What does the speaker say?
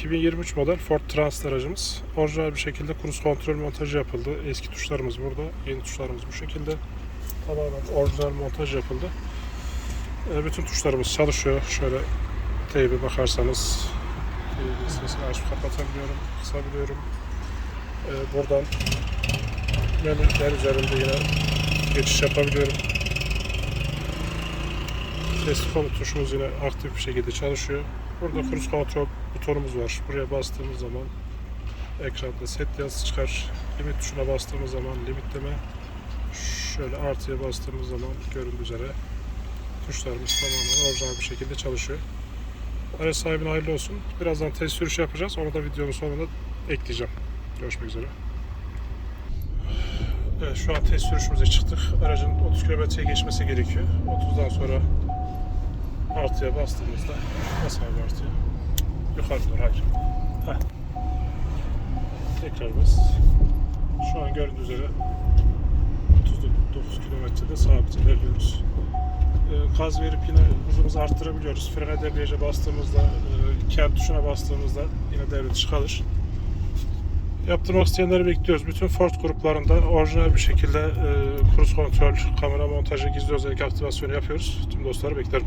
2023 model Ford Transit aracımız. Orijinal bir şekilde kruz kontrol montajı yapıldı. Eski tuşlarımız burada. Yeni tuşlarımız bu şekilde. Tamamen orijinal montaj yapıldı. E, bütün tuşlarımız çalışıyor. Şöyle teybe bakarsanız sesini açıp kapatabiliyorum, kısabiliyorum. E, buradan menüler üzerinde yine geçiş yapabiliyorum. Sesli komut tuşumuz yine aktif bir şekilde çalışıyor. Burada cruise kontrol butonumuz var. Buraya bastığımız zaman ekranda set yazısı çıkar. Limit tuşuna bastığımız zaman limitleme. Şöyle artıya bastığımız zaman göründüğü üzere tuşlarımız tamamen orijinal bir şekilde çalışıyor. Araç sahibine hayırlı olsun. Birazdan test sürüş yapacağız. Onu da videonun sonunda ekleyeceğim. Görüşmek üzere. Evet şu an test sürüşümüze çıktık. Aracın 30 kilometreye geçmesi gerekiyor. 30'dan sonra artıya bastığımızda bas abi artıya. Yukarı doğru hayır. Heh. Tekrar bas. Şu an gördüğünüz üzere 39 kilometrede sabit ilerliyoruz. Ee, Gaz verip yine hızımızı arttırabiliyoruz. Frene debriyaja bastığımızda, e, kent tuşuna bastığımızda yine devre dışı kalır. Yaptırmak isteyenleri bekliyoruz. Bütün Ford gruplarında orijinal bir şekilde e, cruise kontrol, kamera montajı, gizli özellik aktivasyonu yapıyoruz. Tüm dostları beklerim.